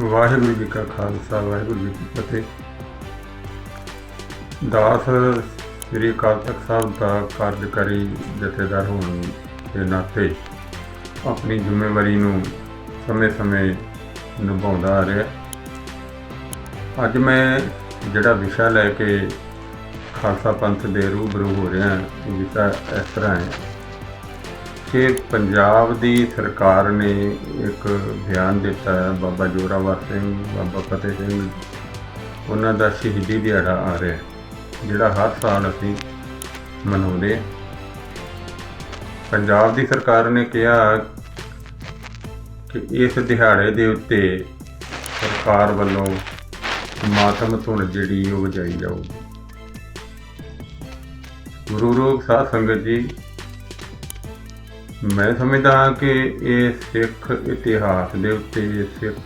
ਵਾਹਿਗੁਰੂ ਜੀ ਕਾ ਖਾਲਸਾ, ਵਾਹਿਗੁਰੂ ਜੀ ਕੀ ਫਤਿਹ। ਦਾਸ ਸ੍ਰੀ ਅਕਾਲ ਤਖਤ ਸਾਹਿਬ ਦਾ ਕਾਰਜਕਾਰੀ ਜਥੇਦਾਰ ਹੋਣ ਦੇ ਨਾਤੇ ਆਪਣੀ ਜ਼ਿੰਮੇਵਾਰੀ ਨੂੰ ਸਮੇਂ-ਸਮੇਂ ਨਿਭਾਉਂਦਾ ਆ ਰਿਹਾ। ਅੱਜ ਮੈਂ ਜਿਹੜਾ ਵਿਸ਼ਾ ਲੈ ਕੇ ਖਾਲਸਾ ਪੰਥ ਦੇ ਰੂਬਰੂ ਹੋ ਰਿਹਾ ਉਹ ਵਿਸ਼ਾ ਇਸ ਤਰ੍ਹਾਂ ਹੈ। ਕਿ ਪੰਜਾਬ ਦੀ ਸਰਕਾਰ ਨੇ ਇੱਕ ਬਿਆਨ ਦਿੱਤਾ ਹੈ, ਬਾਬਾ ਜੋਰਾਵਰ ਸਿੰਘ, ਬਾਬਾ ਫਤਿਹ ਸਿੰਘ। ਉਹਨਾਂ ਦਾ ਸ਼ਹੀਦੀ ਦਿਹਾੜਾ ਆ ਰਿਹਾ ਜਿਹੜਾ ਹਰ ਸਾਲ ਅਸੀਂ ਮਨਾਉਂਦੇ ਹਾਂ। ਪੰਜਾਬ ਦੀ ਸਰਕਾਰ ਨੇ ਕਿਹਾ ਕਿ ਇਸ ਦਿਹਾੜੇ ਦੇ ਉੱਤੇ ਸਰਕਾਰ ਵੱਲੋਂ ਮਾਤਮ ਧੁਨ ਜਿਹੜੀ ਉਹ ਵਜਾਈ ਜਾਊਗੀ। ਗੁਰੂ ਰੂਪ ਸਾਧ ਸੰਗਤ ਜੀ ਮੈਂ ਸਮਝਦਾ ਹਾਂ ਕਿ ਇਹ ਸਿੱਖ ਇਤਿਹਾਸ ਦੇ ਉੱਤੇ ਸਿੱਖ,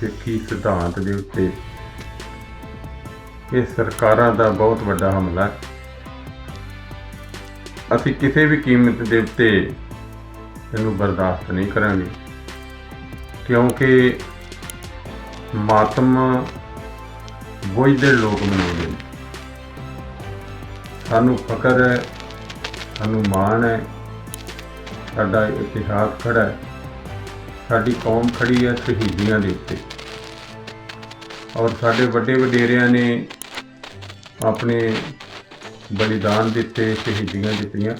ਸਿੱਖੀ ਸਿਧਾਂਤ ਦੇ ਉੱਤੇ ਇਹ ਸਰਕਾਰਾਂ ਦਾ ਬਹੁਤ ਵੱਡਾ ਹਮਲਾ ਹੈ। ਅਸੀਂ ਕਿਸੇ ਵੀ ਕੀਮਤ ਦੇ ਉੱਤੇ ਇਹਨੂੰ ਬਰਦਾਸ਼ਤ ਨਹੀਂ ਕਰਾਂਗੇ, ਕਿਉਂਕਿ ਮਾਤਮ ਬੁੱਝਦੇ ਲੋਕ ਮਨਾਉਂਦੇ ਨੇ। ਸਾਨੂੰ ਫਕਰ ਹੈ, ਸਾਨੂੰ ਮਾਣ ਹੈ ਸਾਡਾ ਇਤਿਹਾਸ ਖੜਾ ਹੈ। ਸਾਡੀ ਕੌਮ ਖੜੀ ਹੈ ਸ਼ਹੀਦੀਆਂ ਦੇ ਉੱਤੇ। ਔਰ ਸਾਡੇ ਵੱਡੇ ਵਡੇਰਿਆਂ ਨੇ ਆਪਣੇ ਬਲੀਦਾਨ ਦਿੱਤੇ, ਸ਼ਹੀਦੀਆਂ ਦਿੱਤੀਆਂ।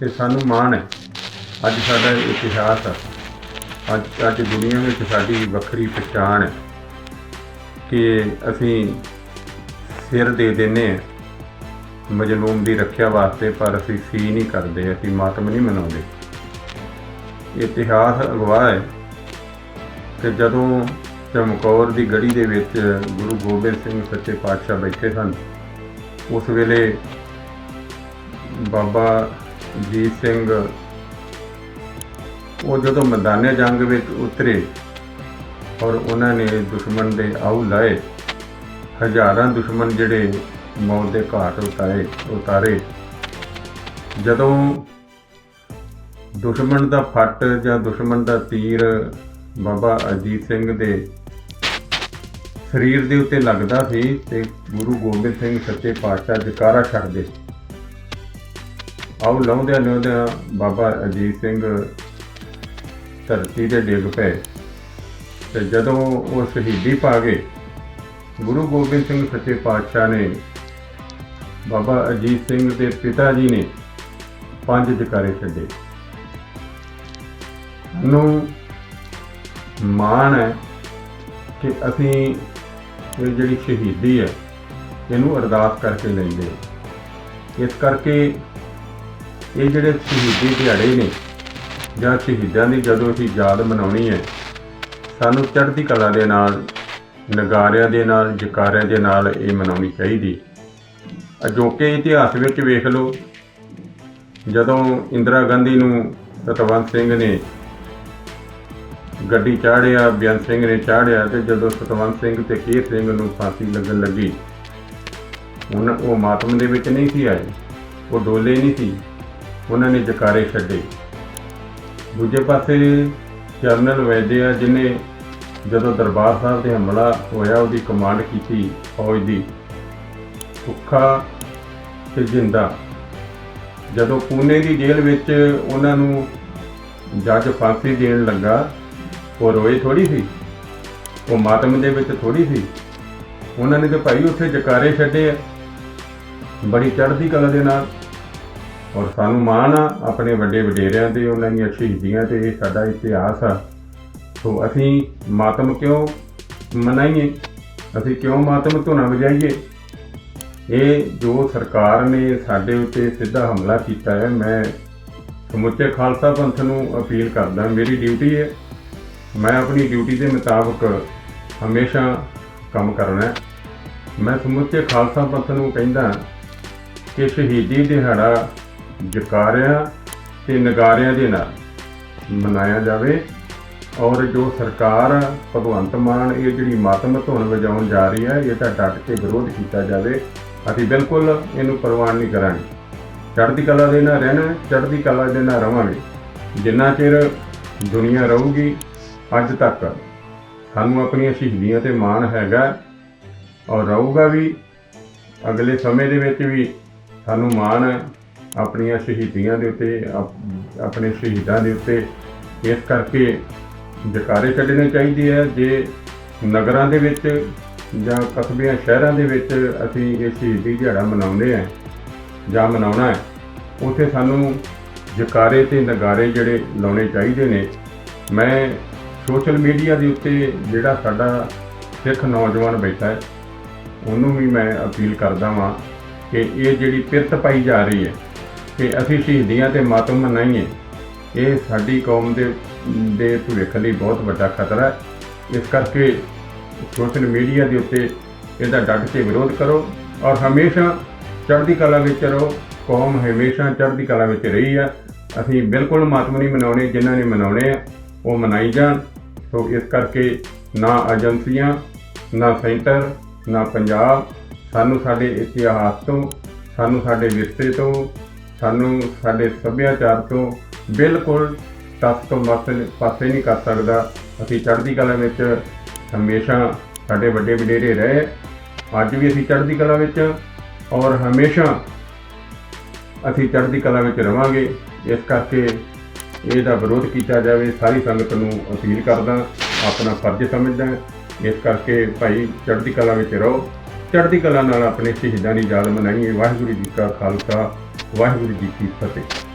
ਤੇ ਸਾਨੂੰ ਮਾਣ ਹੈ। ਅੱਜ ਸਾਡਾ ਇਤਿਹਾਸ ਹੈ ਅੱਜ ਅੱਜ ਦੁਨੀਆ ਵਿੱਚ ਸਾਡੀ ਵੱਖਰੀ ਪਛਾਣ ਹੈ ਕਿ ਅਸੀਂ ਸਿਰ ਦੇ ਦਿੰਨੇ ਹਾਂ। ਮਜਲੂਮ ਦੀ ਰੱਖਿਆ ਵਾਸਤੇ, ਪਰ ਅਸੀਂ ਸੀ ਨਹੀਂ ਕਰਦੇ, ਅਸੀਂ ਮਾਤਮ ਨਹੀਂ ਮਨਾਉਂਦੇ। ਇਤਿਹਾਸ ਅਗਵਾ ਹੈ ਕਿ ਜਦੋਂ ਚਮਕੌਰ ਦੀ ਗੜੀ ਦੇ ਵਿੱਚ ਗੁਰੂ ਗੋਬਿੰਦ ਸਿੰਘ ਸੱਚੇ ਪਾਤਸ਼ਾਹ ਬੈਠੇ ਸਨ, ਉਸ ਵੇਲੇ ਬਾਬਾ ਜੀਤ ਸਿੰਘ ਉਹ ਜਦੋਂ ਮੈਦਾਨੇ ਜੰਗ ਵਿੱਚ ਉਤਰੇ ਔਰ ਉਹਨਾਂ ਨੇ ਦੁਸ਼ਮਣ ਦੇ ਆਉ ਲਾਏ, ਹਜ਼ਾਰਾਂ ਦੁਸ਼ਮਣ ਜਿਹੜੇ ਮੌਤ ਦੇ ਘਾਟ ਉਤਾਰੇ ਉਤਾਰੇ। ਜਦੋਂ ਦੁਸ਼ਮਣ ਦਾ ਫੱਟ ਜਾਂ ਦੁਸ਼ਮਣ ਦਾ ਤੀਰ ਬਾਬਾ ਅਜੀਤ ਸਿੰਘ ਦੇ ਸਰੀਰ ਦੇ ਉੱਤੇ ਲੱਗਦਾ ਸੀ ਤੇ ਗੁਰੂ ਗੋਬਿੰਦ ਸਿੰਘ ਸੱਚੇ ਪਾਤਸ਼ਾਹ ਜਕਾਰਾ ਛੱਡਦੇ। ਆਉ ਲਾਉਂਦਿਆਂ ਲਾਉਂਦਿਆਂ ਬਾਬਾ ਅਜੀਤ ਸਿੰਘ ਧਰਤੀ ਤੇ ਡਿੱਗ ਪਏ ਤੇ ਜਦੋਂ ਉਹ ਸ਼ਹੀਦੀ ਪਾ ਗਏ, ਗੁਰੂ ਗੋਬਿੰਦ ਸਿੰਘ ਸੱਚੇ ਪਾਤਸ਼ਾਹ ਨੇ ਬਾਬਾ ਅਜੀਤ ਸਿੰਘ ਦੇ ਪਿਤਾ ਜੀ ਨੇ ਪੰਜ ਜਕਾਰੇ ਛੱਡੇ ਨੂੰ ਮਾਣ ਹੈ ਕਿ ਅਸੀਂ ਇਹ ਜਿਹੜੀ ਸ਼ਹੀਦੀ ਹੈ, ਇਹਨੂੰ ਅਰਦਾਸ ਕਰਕੇ ਲੈਂਦੇ ਹਾਂ। ਇਸ ਕਰਕੇ ਇਹ ਜਿਹੜੇ ਸ਼ਹੀਦੀ ਦਿਹਾੜੇ ਨੇ, ਜਾਂ ਸ਼ਹੀਦਾਂ ਦੀ ਜਦੋਂ ਅਸੀਂ ਯਾਦ ਮਨਾਉਣੀ ਹੈ, ਸਾਨੂੰ ਚੜ੍ਹਦੀ ਕਲਾ ਦੇ ਨਾਲ, ਨਗਾਰਿਆਂ ਦੇ ਨਾਲ, ਜਕਾਰਿਆਂ ਦੇ ਨਾਲ ਇਹ ਮਨਾਉਣੀ ਚਾਹੀਦੀ ਅਜੋਕੇ ਇਤਿਹਾਸ ਵਿੱਚ ਵੇਖ ਲਓ, ਜਦੋਂ ਇੰਦਰਾ ਗਾਂਧੀ ਨੂੰ ਸਤਵੰਤ ਸਿੰਘ ਨੇ ਗੱਡੀ ਚਾੜਿਆ ਬੇਅੰਤ ਸਿੰਘ ਨੇ ਚਾੜਿਆ ਤੇ ਜਦੋਂ ਸਤਵੰਤ ਸਿੰਘ ਤੇ ਕੇਰ ਸਿੰਘ ਨੂੰ ਫਾਂਸੀ ਲੱਗਣ ਲੱਗੀ ਉਹਨਾਂ ਉਹ ਮਾਤਮ ਦੇ ਵਿੱਚ ਨਹੀਂ ਸੀ ਆਏ, ਉਹ ਡੋਲੇ ਨਹੀਂ ਸੀ, ਉਹਨਾਂ ਨੇ ਜਕਾਰੇ ਛੱਡੇ। ਦੂਜੇ ਪਾਸੇ ਜਰਨਲ ਵੈਦਿਆ ਜਿਨੇ ਜਦੋਂ ਦਰਬਾਰ ਸਾਹਿਬ ਤੇ ਹਮਲਾ ਹੋਇਆ, ਉਹਦੀ ਕਮਾਂਡ ਕੀਤੀ ਫੌਜ ਦੀ। ਭੁੱਖਾ ਤੇ ਜਿੰਦਾ। ਜਦੋਂ ਪੂਨੇ ਦੀ ਜੇਲ੍ਹ ਵਿੱਚ ਉਹਨਾਂ ਨੂੰ ਜੱਜ ਫਾਂਸੀ ਦੇਣ ਲੱਗਾ, ਉਹ ਰੋਏ ਥੋੜੀ ਸੀ। ਉਹ ਮਾਤਮ ਦੇ ਵਿੱਚ ਥੋੜੀ ਸੀ। ਉਹਨਾਂ ਨੇ ਤੇ ਭਾਈ ਉੱਥੇ ਜਕਾਰੇ ਛੱਡੇ ਆ। ਬੜੀ ਚੜ੍ਹਦੀ ਕਲਾ ਦੇ ਨਾਲ। ਔਰ ਸਾਨੂੰ ਮਾਣ ਆ, ਆਪਣੇ ਵੱਡੇ ਵਡੇਰਿਆਂ ਤੇ, ਉਹਨਾਂ ਦੀਆਂ ਸ਼ਹੀਦੀਆਂ ਤੇ, ਇਹ ਸਾਡਾ ਇਤਿਹਾਸ ਆ। ਸੋ ਅਸੀਂ ਮਾਤਮ ਕਿਉਂ ਮਨਾਈਏ? ਅਸੀਂ ਕਿਉਂ ਮਾਤਮ ਧੁਨਾ ਵਜਾਈਏ? ਇਹ ਜੋ ਸਰਕਾਰ ਨੇ ਸਾਡੇ ਉੱਤੇ ਸਿੱਧਾ ਹਮਲਾ ਕੀਤਾ ਹੈ, ਮੈਂ ਸਮੁੱਚੇ ਖਾਲਸਾ ਪੰਥ ਨੂੰ ਅਪੀਲ ਕਰਦਾ, ਮੇਰੀ ਡਿਊਟੀ ਹੈ, ਮੈਂ ਆਪਣੀ ਡਿਊਟੀ ਦੇ ਮੁਤਾਬਕ ਹਮੇਸ਼ਾ ਕੰਮ ਕਰਨਾ ਹੈ। ਮੈਂ ਸਮੁੱਚੇ ਖਾਲਸਾ ਪੰਥ ਨੂੰ ਕਹਿੰਦਾ ਕਿ ਸ਼ਹੀਦੀ ਦਿਹਾੜਾ ਜਕਾਰਿਆਂ ਤੇ ਨਗਾਰਿਆਂ ਦੇ ਨਾਲ ਮਨਾਇਆ ਜਾਵੇ ਔਰ ਜੋ ਸਰਕਾਰ ਭਗਵੰਤ ਮਾਨ ਇਹ ਜਿਹੜੀ ਮਾਤਮ ਧੁਨ ਵਜਾਉਣ ਜਾ ਰਹੀ ਹੈ ਇਹ ਤਾਂ ਡਟ ਕੇ ਵਿਰੋਧ ਕੀਤਾ ਜਾਵੇ। ਅਸੀਂ ਬਿਲਕੁਲ ਇਹਨੂੰ ਪ੍ਰਵਾਨ ਨਹੀਂ ਕਰਾਂਗੇ। ਚੜ੍ਹਦੀ ਕਲਾ ਦੇ ਨਾਲ ਰਹਿਣਾ, ਚੜ੍ਹਦੀ ਕਲਾ ਦੇ ਨਾਲ ਰਵਾਂਗੇ। ਜਿੰਨਾ ਚਿਰ ਦੁਨੀਆ ਰਹੂਗੀ, ਅੱਜ ਤੱਕ ਸਾਨੂੰ ਆਪਣੀਆਂ ਸ਼ਹੀਦੀਆਂ ਤੇ ਮਾਣ ਹੈਗਾ ਔਰ ਰਹੂਗਾ ਵੀ, ਅਗਲੇ ਸਮੇਂ ਦੇ ਵਿੱਚ ਵੀ ਸਾਨੂੰ ਮਾਣ ਹੈ ਆਪਣੀਆਂ ਸ਼ਹੀਦੀਆਂ ਦੇ ਉੱਤੇ, ਆਪ- ਆਪਣੇ ਸ਼ਹੀਦਾਂ ਦੇ ਉੱਤੇ ਇਸ ਕਰਕੇ ਜਕਾਰੇ ਕੱਢਣੇ ਚਾਹੀਦੇ ਆ। ਜੇ ਨਗਰਾਂ ਦੇ ਵਿੱਚ ਜਾਂ ਕਸਬਿਆਂ ਸ਼ਹਿਰਾਂ ਦੇ ਵਿੱਚ ਅਸੀਂ ਇਹ ਸ਼ਹੀਦੀ ਦਿਹਾੜਾ ਮਨਾਉਂਦੇ ਆ ਜਾਂ ਮਨਾਉਣਾ ਹੈ, ਉੱਥੇ ਸਾਨੂੰ ਜਕਾਰੇ ਤੇ ਨਗਾਰੇ ਜਿਹੜੇ ਲਾਉਣੇ ਚਾਹੀਦੇ ਨੇ। ਮੈਂ ਸੋਸ਼ਲ ਮੀਡੀਆ ਦੇ ਉੱਤੇ ਜਿਹੜਾ ਸਾਡਾ ਸਿੱਖ ਨੌਜਵਾਨ ਬੈਠਾ ਹੈ, ਉਹਨੂੰ ਵੀ ਮੈਂ ਅਪੀਲ ਕਰਦਾ ਵਾਂ ਕਿ ਇਹ ਜਿਹੜੀ ਪਿਰਤ ਪਾਈ ਜਾ ਰਹੀ ਹੈ ਕਿ ਅਸੀਂ ਸ਼ਹੀਦੀਆਂ ਤੇ ਮਾਤਮ ਮਨਾਈਏ, ਇਹ ਸਾਡੀ ਕੌਮ ਦੇ ਦੇ ਭਵਿੱਖ ਲਈ ਬਹੁਤ ਵੱਡਾ ਖਤਰਾ ਹੈ। ਇਸ ਕਰਕੇ ਸੋਸ਼ਲ ਮੀਡੀਆ ਦੇ ਉੱਤੇ ਇਹਦਾ ਡਟ ਕੇ ਵਿਰੋਧ ਕਰੋ ਔਰ ਹਮੇਸ਼ਾ ਚੜ੍ਹਦੀ ਕਲਾ ਵਿੱਚ ਰਹੋ। ਕੌਮ ਹਮੇਸ਼ਾ ਚੜ੍ਹਦੀ ਕਲਾ ਵਿੱਚ ਰਹੀ ਆ। ਅਸੀਂ ਬਿਲਕੁਲ ਮਾਤਮ ਨਹੀਂ ਮਨਾਉਣੇ, ਜਿਨ੍ਹਾਂ ਨੇ ਮਨਾਉਣੇ ਆ, ਉਹ ਮਨਾਈ ਜਾਣ। ਸੋ ਇਸ ਕਰਕੇ ਨਾ ਏਜੰਸੀਆਂ, ਨਾ ਸੈਂਟਰ, ਨਾ ਪੰਜਾਬ, ਸਾਨੂੰ ਸਾਡੇ ਇਤਿਹਾਸ ਤੋਂ, ਸਾਨੂੰ ਸਾਡੇ ਵਿਰਸੇ ਤੋਂ, ਸਾਨੂੰ ਸਾਡੇ ਸੱਭਿਆਚਾਰ ਤੋਂ ਬਿਲਕੁਲ ਟੱਸ ਤੋਂ ਪਾਸੇ ਪਾਸੇ ਨਹੀਂ ਕਰ ਸਕਦਾ। ਅਸੀਂ ਚੜ੍ਹਦੀ ਕਲਾ ਵਿੱਚ ਹਮੇਸ਼ਾ ਸਾਡੇ ਵੱਡੇ ਵਡੇਰੇ ਰਹੇ, ਅੱਜ ਵੀ ਅਸੀਂ ਚੜ੍ਹਦੀ ਕਲਾ ਵਿੱਚ ਔਰ ਹਮੇਸ਼ਾ ਅਸੀਂ ਚੜ੍ਹਦੀ ਕਲਾ ਵਿੱਚ ਰਵਾਂਗੇ, ਇਸ ਕਰਕੇ ਇਹਦਾ ਵਿਰੋਧ ਕੀਤਾ ਜਾਵੇ, ਸਾਰੀ ਸੰਗਤ ਨੂੰ ਅਪੀਲ ਕਰਦਾ, ਆਪਣਾ ਫਰਜ਼ ਸਮਝਦਾ, ਇਸ ਕਰਕੇ ਭਾਈ ਚੜ੍ਹਦੀ ਕਲਾ ਵਿੱਚ ਰਹੋ, ਚੜ੍ਹਦੀ ਕਲਾ ਨਾਲ ਆਪਣੇ ਸ਼ਹੀਦਾਂ ਦੀ ਯਾਦ ਮਨਾਈਏ, ਵਾਹਿਗੁਰੂ ਜੀ ਕਾ ਖਾਲਸਾ, ਵਾਹਿਗੁਰੂ ਜੀ ਕੀ ਫਤਿਹ।